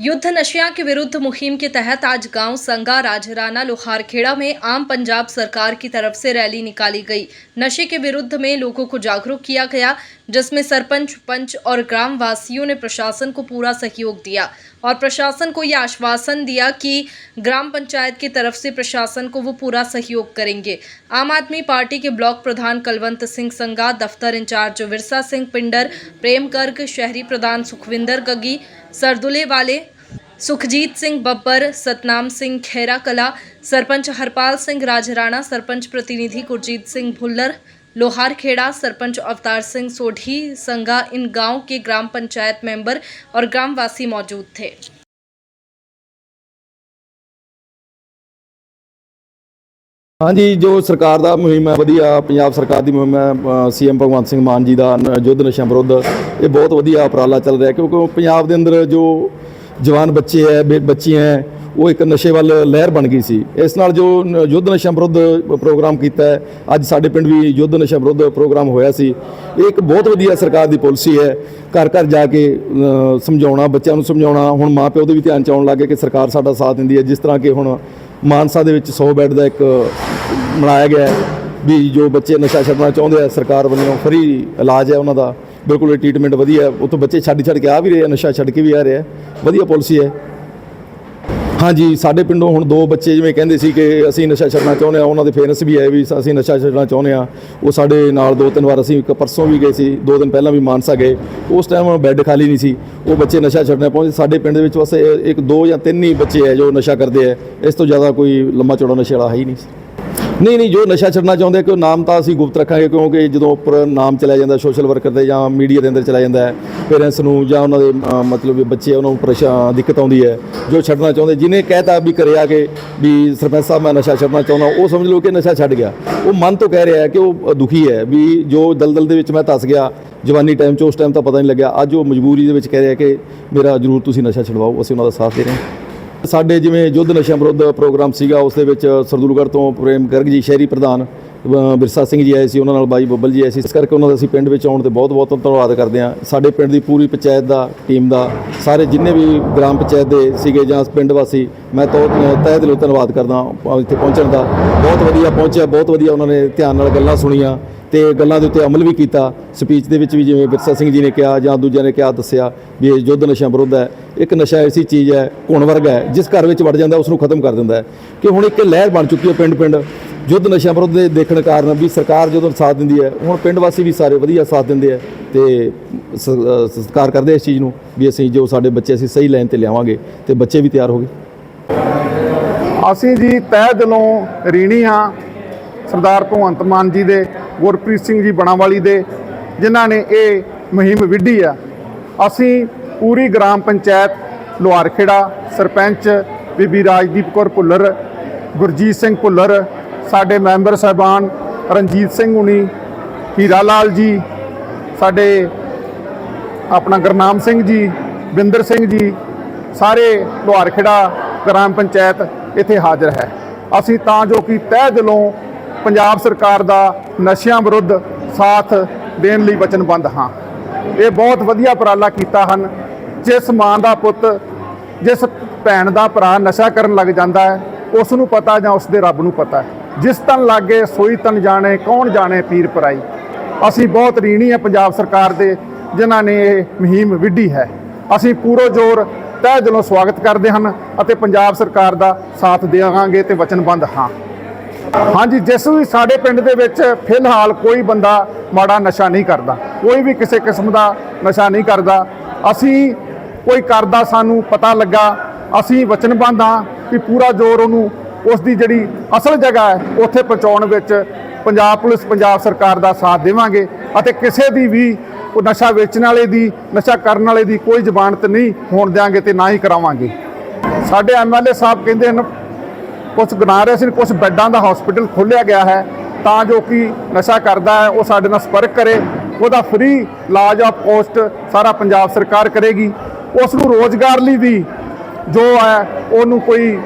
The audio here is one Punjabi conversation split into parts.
युद्ध नशिया के विरुद्ध मुहिम के तहत आज गाँव संगा राजराना लोहारखेड़ा में आम पंजाब सरकार की तरफ़ से रैली निकाली गई। नशे के विरुद्ध में लोगों को जागरूक किया गया। जिसमें सरपंच, पंच और ग्राम वासियों ने प्रशासन को पूरा सहयोग दिया और प्रशासन को यह आश्वासन दिया कि ग्राम पंचायत की तरफ़ से प्रशासन को वो पूरा सहयोग करेंगे। आम आदमी पार्टी के ब्लॉक प्रधान कलवंत सिंह संगा, दफ्तर इंचार्ज विरसा सिंह पिंडर, प्रेम गर्ग, शहरी प्रधान सुखविंदर गगी, सरदुले वाले सुखजीत सिंह बब्बर, सतनाम सिंह खेरा कला सरपंच हरपाल सिंह राजराणा, सरपंच प्रतिनिधि गुरजीत सिंह भुल्लर लोहारखेड़ा सरपंच अवतार सिंह सोढ़ी संगा इन गांव के ग्राम पंचायत मेंबर और ग्रामवासी मौजूद थे ਹਾਂਜੀ ਜੋ ਸਰਕਾਰ ਦਾ ਮੁਹਿੰਮ ਹੈ ਵਧੀਆ ਪੰਜਾਬ ਸਰਕਾਰ ਦੀ ਮੁਹਿੰਮ ਹੈ ਸੀਐਮ ਭਗਵੰਤ ਸਿੰਘ ਮਾਨ ਜੀ ਦਾ ਨ- ਯੁੱਧ ਨਸ਼ਿਆਂ ਵਿਰੁੱਧ ਇਹ ਬਹੁਤ ਵਧੀਆ ਉਪਰਾਲਾ ਚੱਲ ਰਿਹਾ ਕਿਉਂਕਿ ਪੰਜਾਬ ਦੇ ਅੰਦਰ ਜੋ ਜਵਾਨ ਬੱਚੇ ਹੈ ਬੇ- ਬੱਚੀਆਂ ਹੈ ਉਹ ਇੱਕ ਨਸ਼ੇ ਵੱਲ ਲਹਿਰ ਬਣ ਗਈ ਸੀ। ਇਸ ਨਾਲ ਜੋ ਯੁੱਧ ਨਸ਼ਿਆਂ ਵਿਰੁੱਧ ਪ੍ਰੋਗਰਾਮ ਕੀਤਾ ਹੈ, ਅੱਜ ਸਾਡੇ ਪਿੰਡ ਵੀ ਯੁੱਧ ਨਸ਼ਾ ਵਿਰੁੱਧ ਪ੍ਰੋਗਰਾਮ ਹੋਇਆ ਸੀ। ਇਹ ਇੱਕ ਬਹੁਤ ਵਧੀਆ ਸਰਕਾਰ ਦੀ ਪਾਲਿਸੀ ਹੈ। ਘਰ ਘਰ ਜਾ ਕੇ ਸਮਝਾਉਣਾ, ਬੱਚਿਆਂ ਨੂੰ ਸਮਝਾਉਣਾ, ਹੁਣ ਮਾਪਿਓ ਦੇ ਵੀ ਧਿਆਨ ਚ ਆਉਣ ਲੱਗੇ ਕਿ ਸਰਕਾਰ ਸਾਡਾ ਸਾਥ ਦਿੰਦੀ ਹੈ। ਜਿਸ ਤਰ੍ਹਾਂ ਕਿ ਹੁਣ ਮਾਨਸਾ ਦੇ ਵਿੱਚ 100 ਬੈੱਡ ਦਾ ਇੱਕ ਬਣਾਇਆ ਗਿਆ ਹੈ ਵੀ ਜੋ ਬੱਚੇ ਨਸ਼ਾ ਛੱਡਣਾ ਚਾਹੁੰਦੇ ਆ, ਸਰਕਾਰ ਵੱਲੋਂ ਫ੍ਰੀ ਇਲਾਜ ਹੈ ਉਹਨਾਂ ਦਾ। ਬਿਲਕੁਲ ਟ੍ਰੀਟਮੈਂਟ ਵਧੀਆ ਉਤੋਂ ਬੱਚੇ ਛੱਡ ਛੱਡ ਕੇ ਆ ਵੀ ਰਹੇ ਆ, ਨਸ਼ਾ ਛੱਡ ਕੇ ਵੀ ਆ ਰਹੇ ਵਧੀਆ ਪਾਲਿਸੀ ਹੈ। ਹਾਂਜੀ, ਸਾਡੇ ਪਿੰਡੋਂ ਹੁਣ ਦੋ ਬੱਚੇ ਜਿਵੇਂ ਕਹਿੰਦੇ ਸੀ ਕਿ ਅਸੀਂ ਨਸ਼ਾ ਛੱਡਣਾ ਚਾਹੁੰਦੇ ਆ ਉਹਨਾਂ ਦੇ ਪੇਰੈਂਟਸ ਵੀ ਆਏ ਵੀ ਅਸੀਂ ਨਸ਼ਾ ਛੱਡਣਾ ਚਾਹੁੰਦੇ ਆ ਉਹ ਸਾਡੇ ਨਾਲ ਦੋ ਤਿੰਨ ਵਾਰ ਅਸੀਂ ਇੱਕ ਪਰਸੋਂ ਵੀ ਗਏ ਸੀ, ਦੋ ਦਿਨ ਪਹਿਲਾਂ ਵੀ ਮਾਨਸਾ ਗਏ। ਉਸ ਟਾਈਮ ਬੈੱਡ ਖਾਲੀ ਨਹੀਂ ਸੀ, ਉਹ ਬੱਚੇ ਨਸ਼ਾ ਛੱਡਣਾ ਪਹੁੰਚੇ। ਸਾਡੇ ਪਿੰਡ ਦੇ ਵਿੱਚ ਬਸ ਇੱਕ ਦੋ ਜਾਂ ਤਿੰਨ ਹੀ ਬੱਚੇ ਹੈ ਜੋ ਨਸ਼ਾ ਕਰਦੇ ਆ। ਇਸ ਤੋਂ ਜ਼ਿਆਦਾ ਕੋਈ ਲੰਮਾ ਚੌੜਾ ਨਸ਼ੇ ਵਾਲਾ ਹੈ ਹੀ ਨਹੀਂ। ਸੀ ਨਹੀਂ ਨਹੀਂ, ਜੋ ਨਸ਼ਾ ਛੱਡਣਾ ਚਾਹੁੰਦੇ ਕਿ ਉਹ ਨਾਮ ਤਾਂ ਅਸੀਂ ਗੁਪਤ ਰੱਖਾਂਗੇ, ਕਿਉਂਕਿ ਜਦੋਂ ਉੱਪਰ ਨਾਮ ਚਲਾ ਜਾਂਦਾ ਸੋਸ਼ਲ ਵਰਕਰ ਦੇ ਜਾਂ ਮੀਡੀਆ ਦੇ ਅੰਦਰ ਚਲਾ ਜਾਂਦਾ ਹੈ ਪੇਰੈਂਟਸ ਨੂੰ ਜਾਂ ਉਹਨਾਂ ਦੇ ਮਤਲਬ ਬੱਚੇ ਉਹਨਾਂ ਨੂੰ ਪਰੇਸ਼ਾਨ ਦਿੱਕਤ ਆਉਂਦੀ ਹੈ, ਜੋ ਛੱਡਣਾ ਚਾਹੁੰਦੇ, ਜਿਹਨੇ ਕਹਿਤਾ ਵੀ ਘਰੇ ਆ ਕੇ ਵੀ ਸਰਪੰਚ ਸਾਹਿਬ ਮੈਂ ਨਸ਼ਾ ਛੱਡਣਾ ਚਾਹੁੰਦਾ, ਉਹ ਸਮਝ ਲਓ ਕਿ ਨਸ਼ਾ ਛੱਡ ਗਿਆ। ਉਹ ਮਨ ਤੋਂ ਕਹਿ ਰਿਹਾ ਹੈ ਕਿ ਉਹ ਦੁਖੀ ਹੈ ਵੀ ਜੋ ਦਲਦਲ ਦੇ ਵਿੱਚ ਮੈਂ ਧਸ ਗਿਆ, ਜਵਾਨੀ ਟਾਈਮ 'ਚ ਉਸ ਟਾਈਮ ਤਾਂ ਪਤਾ ਨਹੀਂ ਲੱਗਿਆ, ਅੱਜ ਉਹ ਮਜਬੂਰੀ ਦੇ ਵਿੱਚ ਕਹਿ ਰਿਹਾ ਕਿ ਮੇਰਾ ਜ਼ਰੂਰ ਤੁਸੀਂ ਨਸ਼ਾ ਛਡਵਾਓ, ਅਸੀਂ ਉਹਨਾਂ ਦਾ ਸਾਥ ਦੇ ਰਹੇ ਹਾਂ। ਸਾਡੇ ਜਿਵੇਂ ਯੁੱਧ ਨਸ਼ਿਆਂ ਵਿਰੁੱਧ ਪ੍ਰੋਗਰਾਮ ਸੀਗਾ, ਉਸ ਦੇ ਵਿੱਚ ਸਰਦੂਲਗੜ੍ਹ ਤੋਂ ਪ੍ਰੇਮ ਗਰਗ ਜੀ, ਸ਼ਹਿਰੀ ਪ੍ਰਧਾਨ ਬਿਰਸਾ ਸਿੰਘ ਜੀ ਆਏ ਸੀ, ਉਹਨਾਂ ਨਾਲ ਬਾਈ ਬੱਬਲ ਜੀ ਆਏ ਸੀ। ਇਸ ਕਰਕੇ ਉਹਨਾਂ ਦਾ ਅਸੀਂ ਪਿੰਡ ਵਿੱਚ ਆਉਣ ਤੇ ਬਹੁਤ ਬਹੁਤ ਧੰਨਵਾਦ ਕਰਦੇ ਹਾਂ। ਸਾਡੇ ਪਿੰਡ ਦੀ ਪੂਰੀ ਪੰਚਾਇਤ ਦਾ, ਟੀਮ ਦਾ, ਸਾਰੇ ਜਿੰਨੇ ਵੀ ਗ੍ਰਾਮ ਪੰਚਾਇਤ ਦੇ ਸੀਗੇ ਜਾਂ ਪਿੰਡ ਵਾਸੀ, ਮੈਂ ਤੋ ਤਹਿ ਦਿਲੋਂ ਧੰਨਵਾਦ ਕਰਦਾ ਇੱਥੇ ਪਹੁੰਚਣ ਦਾ। ਬਹੁਤ ਵਧੀਆ ਪਹੁੰਚਿਆ, ਬਹੁਤ ਵਧੀਆ ਉਹਨਾਂ ਨੇ ਧਿਆਨ ਨਾਲ ਗੱਲਾਂ ਸੁਣੀਆਂ। ਤੇ ਗੱਲਾਂ ਦੇ ਉੱਤੇ ਅਮਲ ਵੀ ਕੀਤਾ। ਸਪੀਚ ਦੇ ਵਿੱਚ ਵੀ ਜਿਵੇਂ ਵਿਰਸਾ ਸਿੰਘ ਜੀ ਨੇ ਕਿਹਾ ਜਾਂ ਦੂਜਿਆਂ ਨੇ ਕਿਹਾ, ਦੱਸਿਆ ਵੀ ਇਹ ਯੁੱਧ ਨਸ਼ਿਆਂ ਵਿਰੁੱਧ ਹੈ। ਇੱਕ ਨਸ਼ਾ ਐਸੀ ਚੀਜ਼ ਹੈ, ਘੁਣ ਵਰਗਾ ਹੈ, ਜਿਸ ਘਰ ਵਿੱਚ ਵੜ ਜਾਂਦਾ ਉਸ ਨੂੰ ਖਤਮ ਕਰ ਦਿੰਦਾ ਹੈ। ਕਿ ਹੁਣ ਇੱਕ ਲਹਿਰ ਬਣ ਚੁੱਕੀ ਹੈ ਪਿੰਡ ਪਿੰਡ ਯੁੱਧ ਨਸ਼ਿਆਂ ਵਿਰੁੱਧ ਦੇ ਦੇਖਣ ਕਾਰਨ ਵੀ ਸਰਕਾਰ ਜਦੋਂ ਸਾਥ ਦਿੰਦੀ ਹੈ, ਹੁਣ ਪਿੰਡ ਵਾਸੀ ਵੀ ਸਾਰੇ ਵਧੀਆ ਸਾਥ ਦਿੰਦੇ ਆ ਤੇ ਸਤਿਕਾਰ ਕਰਦੇ ਇਸ ਚੀਜ਼ ਨੂੰ ਵੀ ਅਸੀਂ ਜੋ ਸਾਡੇ ਬੱਚੇ ਅਸੀਂ ਸਹੀ ਲਾਈਨ ਤੇ ਲਿਆਵਾਂਗੇ ਤੇ ਬੱਚੇ ਵੀ ਤਿਆਰ ਹੋ ਗਏ। ਅਸੀਂ ਜੀ ਤਹਿ ਦਿਲੋਂ ਰੀਣੀ ਹਾਂ। ਸਰਦਾਰ ਭਗਵੰਤ ਮਾਨ ਜੀ ਦੇ, ਗੁਰਪ੍ਰੀਤ ਸਿੰਘ ਜੀ ਬਣਾਵਾਲੀ ਦੇ, ਜਿਨ੍ਹਾਂ ਨੇ ਇਹ ਮੁਹਿੰਮ ਵਿੱਢੀ ਆ। ਅਸੀਂ ਪੂਰੀ ਗ੍ਰਾਮ ਪੰਚਾਇਤ ਲੋਹਾਰਖੇੜਾ, ਸਰਪੰਚ ਬੀਬੀ ਰਾਜਦੀਪ ਕੌਰ ਭੁੱਲਰ, ਗੁਰਜੀਤ ਸਿੰਘ ਭੁੱਲਰ, ਸਾਡੇ ਮੈਂਬਰ ਸਾਹਿਬਾਨ ਰਣਜੀਤ ਸਿੰਘ ਉਣੀ ਹੀਰਾ ਲਾਲ ਜੀ, ਸਾਡੇ ਆਪਣਾ ਗੁਰਨਾਮ ਸਿੰਘ ਜੀ, ਬਿੰਦਰ ਸਿੰਘ ਜੀ, ਸਾਰੇ ਲੋਹਾਰਖੇੜਾ ਗ੍ਰਾਮ ਪੰਚਾਇਤ ਇੱਥੇ ਹਾਜ਼ਰ ਹੈ। ਅਸੀਂ ਤਾਂ ਜੋ ਕਿ ਤਹਿ ਦਿਲੋਂ ਪੰਜਾਬ ਸਰਕਾਰ ਦਾ ਨਸ਼ਿਆਂ ਵਿਰੁੱਧ ਸਾਥ ਦੇਣ ਲਈ ਵਚਨਬੱਧ ਹਾਂ। ਇਹ ਬਹੁਤ ਵਧੀਆ ਉਪਰਾਲਾ ਕੀਤਾ ਹਨ। ਜਿਸ ਮਾਂ ਦਾ ਪੁੱਤ, ਜਿਸ ਭੈਣ ਦਾ ਭਰਾ ਨਸ਼ਾ ਕਰਨ ਲੱਗ ਜਾਂਦਾ ਹੈ, ਉਸ ਨੂੰ ਪਤਾ ਜਾਂ ਉਸ ਦੇ ਰੱਬ ਨੂੰ ਪਤਾ ਹੈ। ਜਿਸ ਤਨ ਲਾਗੇ ਸੋਈ ਤਨ ਜਾਣੇ, ਕੌਣ ਜਾਣੇ ਪੀਰ ਪਰਾਈ। ਅਸੀਂ ਬਹੁਤ ਰੀਣੀ ਹੈ ਪੰਜਾਬ ਸਰਕਾਰ ਦੇ, ਜਿਨ੍ਹਾਂ ਨੇ ਇਹ ਮੁਹਿੰਮ ਵਿੱਢੀ ਹੈ। ਅਸੀਂ ਪੂਰੋ ਜ਼ੋਰ, ਤਹਿ ਦਿਲੋਂ ਸਵਾਗਤ ਕਰਦੇ ਹਨ ਅਤੇ ਪੰਜਾਬ ਸਰਕਾਰ ਦਾ ਸਾਥ ਦੇਵਾਂਗੇ ਤੇ ਵਚਨਬੱਧ ਹਾਂ। ਹਾਂਜੀ, ਜਿਸ ਵੀ ਸਾਡੇ ਪਿੰਡ ਦੇ ਵਿੱਚ ਫਿਲਹਾਲ ਕੋਈ ਬੰਦਾ ਮਾੜਾ ਨਸ਼ਾ ਨਹੀਂ ਕਰਦਾ, ਕੋਈ ਵੀ ਕਿਸੇ ਕਿਸਮ ਦਾ ਨਸ਼ਾ ਨਹੀਂ ਕਰਦਾ, ਅਸੀਂ ਕੋਈ ਕਰਦਾ ਸਾਨੂੰ ਪਤਾ ਲੱਗਾ, ਅਸੀਂ ਵਚਨਬੱਧ ਹਾਂ ਕਿ ਪੂਰਾ ਜ਼ੋਰ ਉਹਨੂੰ, ਉਸ ਦੀ ਜਿਹੜੀ ਅਸਲ ਜਗ੍ਹਾ ਹੈ, ਉੱਥੇ ਪਹੁੰਚਾਉਣ ਵਿੱਚ ਪੰਜਾਬ ਪੁਲਿਸ, ਪੰਜਾਬ ਸਰਕਾਰ ਦਾ ਸਾਥ ਦੇਵਾਂਗੇ ਅਤੇ ਕਿਸੇ ਦੀ ਵੀ ਉਹ ਨਸ਼ਾ ਵੇਚਣ ਵਾਲੇ ਦੀ, ਨਸ਼ਾ ਕਰਨ ਵਾਲੇ ਦੀ ਕੋਈ ਜ਼ਬਾਨਤ ਨਹੀਂ ਹੋਣ ਦਿਆਂਗੇ ਤੇ ਨਾ ਹੀ ਕਰਾਵਾਂਗੇ। ਸਾਡੇ ਐਮਐਲਏ ਸਾਹਿਬ ਕਹਿੰਦੇ ਹਨ ਕੁਝ ਗਨਾ ਰਹੇ ਸੀ ਕੁਝ ਬੈੱਡਾਂ ਦਾ ਹਸਪੀਟਲ ਖੋਲ੍ਹਿਆ ਗਿਆ ਹੈ, ਤਾਂ ਜੋ ਕਿ ਨਸ਼ਾ ਕਰਦਾ ਹੈ, ਉਹ ਸਾਡੇ ਨਾਲ ਸੰਪਰਕ ਕਰੇ, ਉਹਦਾ ਫ੍ਰੀ ਇਲਾਜ ਆਫ ਕੋਸਟ ਸਾਰਾ ਪੰਜਾਬ ਸਰਕਾਰ ਕਰੇਗੀ। ਉਸ ਨੂੰ ਰੋਜ਼ਗਾਰ ਲਈ ਵੀ ਜੋ ਹੈ, ਉਹਨੂੰ ਕੋਈ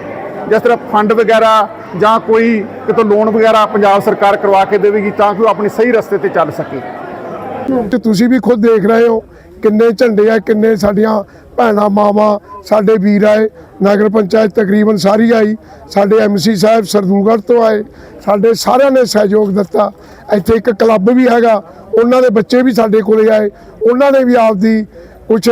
ਜਿਸ ਤਰ੍ਹਾਂ ਫੰਡ ਵਗੈਰਾ ਜਾਂ ਕੋਈ ਕਿਤੋਂ ਲੋਨ ਵਗੈਰਾ ਪੰਜਾਬ ਸਰਕਾਰ ਕਰਵਾ ਕੇ ਦੇਵੇਗੀ ਤਾਂ ਕਿ ਉਹ ਆਪਣੀ ਸਹੀ ਰਸਤੇ ਤੇ ਚੱਲ ਸਕੇ। ਤੇ ਤੁਸੀਂ ਵੀ ਖੁਦ ਦੇਖ ਰਹੇ ਹੋ ਕਿੰਨੇ ਝੰਡੇ ਆ, ਕਿੰਨੇ ਸਾਡੀਆਂ ਭੈਣਾਂ, ਮਾਵਾਂ, ਸਾਡੇ ਵੀਰ ਆਏ, ਨਗਰ ਪੰਚਾਇਤ ਤਕਰੀਬਨ ਸਾਰੀ ਆਈ, ਸਾਡੇ ਐਮਸੀ ਸਾਹਿਬ ਸਰਦੂਲਗੜ੍ਹ ਤੋਂ ਆਏ, ਸਾਡੇ ਸਾਰਿਆਂ ਨੇ ਸਹਿਯੋਗ ਦਿੱਤਾ। ਇੱਥੇ ਇੱਕ ਕਲੱਬ ਵੀ ਹੈਗਾ, ਉਹਨਾਂ ਦੇ ਬੱਚੇ ਵੀ ਸਾਡੇ ਕੋਲੇ ਆਏ, ਉਹਨਾਂ ਨੇ ਵੀ ਆਪਦੀ ਕੁਝ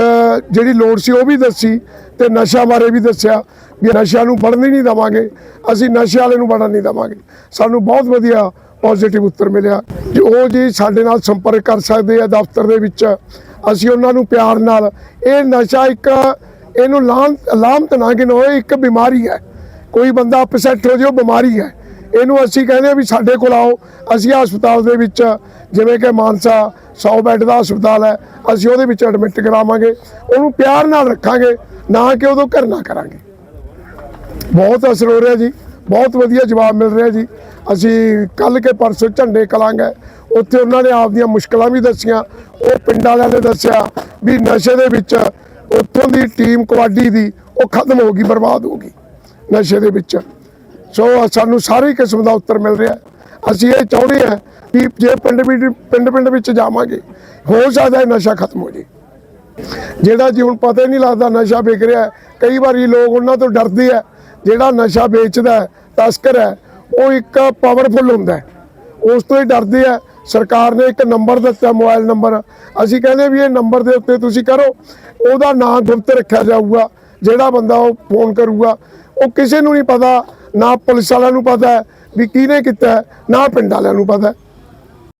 ਜਿਹੜੀ ਲੋੜ ਸੀ ਉਹ ਵੀ ਦੱਸੀ ਤੇ ਨਸ਼ਾ ਬਾਰੇ ਵੀ ਦੱਸਿਆ ਵੀ ਨਸ਼ਿਆਂ ਨੂੰ ਵੜਨ ਹੀ ਨਹੀਂ ਦਵਾਂਗੇ, ਅਸੀਂ ਨਸ਼ੇ ਵਾਲੇ ਨੂੰ ਵੜਨ ਨਹੀਂ ਦਵਾਂਗੇ। ਸਾਨੂੰ ਬਹੁਤ ਵਧੀਆ ਪੋਜ਼ਿਟਿਵ ਉੱਤਰ ਮਿਲਿਆ। ਜੀ ਉਹ ਜੀ ਸਾਡੇ ਨਾਲ ਸੰਪਰਕ ਕਰ ਸਕਦੇ ਆ ਦਫ਼ਤਰ ਦੇ ਵਿੱਚ ਅਸੀਂ ਉਹਨਾਂ ਨੂੰ ਪਿਆਰ ਨਾਲ, ਇਹ ਨਸ਼ਾ ਇੱਕ, ਇਹਨੂੰ ਲਾਮ ਲਾਮਤ ਨਾ ਗਿਣੋ ਇੱਕ ਬਿਮਾਰੀ ਹੈ। ਕੋਈ ਬੰਦਾ ਅਪਸੈਟ ਹੋ ਜਾਏ, ਉਹ ਬਿਮਾਰੀ ਹੈ। ਇਹਨੂੰ ਅਸੀਂ ਕਹਿੰਦੇ ਆ ਵੀ ਸਾਡੇ ਕੋਲ ਆਓ, ਅਸੀਂ ਹਸਪਤਾਲ ਦੇ ਵਿੱਚ, ਜਿਵੇਂ ਕਿ ਮਾਨਸਾ 100 ਬੈੱਡ ਦਾ ਹਸਪਤਾਲ ਹੈ, ਅਸੀਂ ਉਹਦੇ ਵਿੱਚ ਐਡਮਿਟ ਕਰਾਵਾਂਗੇ। ਉਹਨੂੰ ਪਿਆਰ ਨਾਲ ਰੱਖਾਂਗੇ, ਨਾ ਕਿ ਉਦੋਂ ਕਰਨਾ ਕਰਾਂਗੇ। ਬਹੁਤ ਅਸਰ ਹੋ ਰਿਹਾ ਜੀ, ਬਹੁਤ ਵਧੀਆ ਜਵਾਬ ਮਿਲ ਰਿਹਾ ਜੀ। ਅਸੀਂ ਕੱਲ ਕੇ ਪਰਸੋਂ ਝੰਡੇ ਕਲਾਂਗੇ ਉੱਥੇ ਉਹਨਾਂ ਨੇ ਆਪਦੀਆਂ ਮੁਸ਼ਕਲਾਂ ਵੀ ਦੱਸੀਆਂ, ਉਹ ਪਿੰਡ ਵਾਲਿਆਂ ਨੇ ਦੱਸਿਆ ਵੀ ਨਸ਼ੇ ਦੇ ਵਿੱਚ ਉੱਥੋਂ ਦੀ ਟੀਮ ਕਬੱਡੀ ਦੀ ਉਹ ਖਤਮ ਹੋ ਗਈ, ਬਰਬਾਦ ਹੋ ਗਈ ਨਸ਼ੇ ਦੇ ਵਿੱਚ। ਸੋ ਸਾਨੂੰ ਸਾਰੀ ਕਿਸਮ ਦਾ ਉੱਤਰ ਮਿਲ ਰਿਹਾ। ਅਸੀਂ ਇਹ ਚਾਹੁੰਦੇ ਹਾਂ ਕਿ ਜੇ ਪਿੰਡ ਵਿੱਚ ਪਿੰਡ ਪਿੰਡ ਵਿੱਚ ਜਾਵਾਂਗੇ, ਹੋ ਸਕਦਾ ਹੈ ਨਸ਼ਾ ਖਤਮ ਹੋ ਜੇ। ਜਿਹੜਾ ਜੀ ਹੁਣ ਪਤਾ ਹੀ ਨਹੀਂ ਲੱਗਦਾ ਨਸ਼ਾ ਵਿਕ ਰਿਹਾ ਕਈ ਵਾਰੀ ਲੋਕ ਉਹਨਾਂ ਤੋਂ ਡਰਦੇ ਆ, ਜਿਹੜਾ ਨਸ਼ਾ ਵੇਚਦਾ ਤਸਕਰ ਹੈ, ਉਹ ਇੱਕ ਪਾਵਰਫੁਲ ਹੁੰਦਾ ਉਸ ਤੋਂ ਹੀ ਡਰਦੇ ਆ ਸਰਕਾਰ ਨੇ ਇੱਕ ਨੰਬਰ ਦਿੱਤਾ, ਮੋਬਾਈਲ ਨੰਬਰ। ਅਸੀਂ ਕਹਿੰਦੇ ਵੀ ਇਹ ਨੰਬਰ ਦੇ ਉੱਤੇ ਤੁਸੀਂ ਕਰੋ। ਉਹਦਾ ਨਾਂ ਗੁਪਤ ਰੱਖਿਆ ਜਾਊਗਾ, ਜਿਹੜਾ ਬੰਦਾ ਉਹ ਫੋਨ ਕਰੂਗਾ। ਉਹ ਕਿਸੇ ਨੂੰ ਨਹੀਂ ਪਤਾ, ਨਾ ਪੁਲਿਸ ਵਾਲਿਆਂ ਨੂੰ ਪਤਾ ਵੀ ਕਿਹਨੇ ਕੀਤਾ ਨਾ ਪਿੰਡ ਵਾਲਿਆਂ ਨੂੰ ਪਤਾ